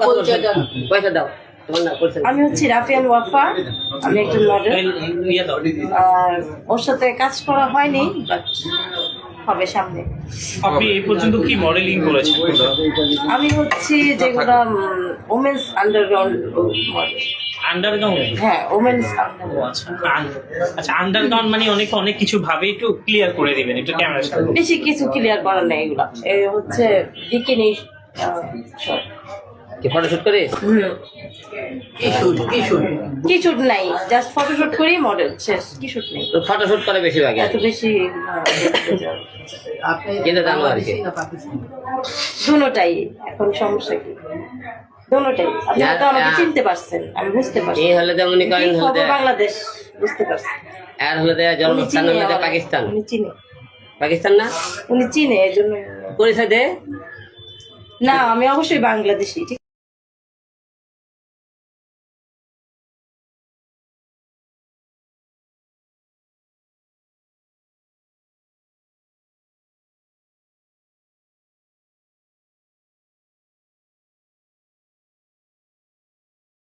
কথা পয়সা দাও তোমার না পয়সা আমি হচ্ছি রাফিয়ান ওয়াফা আমি একজন মডেল ইয়ে আর ওর সাথে কাজ করা হয়নি বাট হবে সামনে। আপনি এই পর্যন্ত কি মডেলিং করেছেন? আমি হচ্ছি যেগুলো ওমেন্স আন্ডারগ্রাউন্ড মডেল আন্ডারগ্রাউন্ড হ্যাঁ ওমেন্স আন্ডারগ্রাউন্ড আচ্ছা আচ্ছা আন্ডারগ্রাউন্ড মানে অনেক অনেক কিছু ভাবে একটু ক্লিয়ার করে দিবেন একটু ক্যামেরার সামনে। বেশি কিছু ক্লিয়ার করার নেই এগুলা। এই হচ্ছে বিকিনি কি ফটোশুট করে? হুম কি শুট নাই জাস্ট ফটোশুট করি মডেল শেষ কি শুট নেই। তো ফটোশুট করে বেশিরভাগ এত বেশি কিন্তু জানো আর কি দুটাই এখন সমস্যা কি? আপনি তো আমাকে চিনতে পারছেন আমি বুঝতে পারছি। এই হলে যেমন করেন কি হলে বাংলাদেশ? বুঝতে পারছি। আর হলে জন্মস্থান পাকিস্তান। উনি চিনে। পাকিস্তান না? উনি চিনে এই জন্য পরিচয় দে। না আমি অবশ্যই বাংলাদেশি ঠিক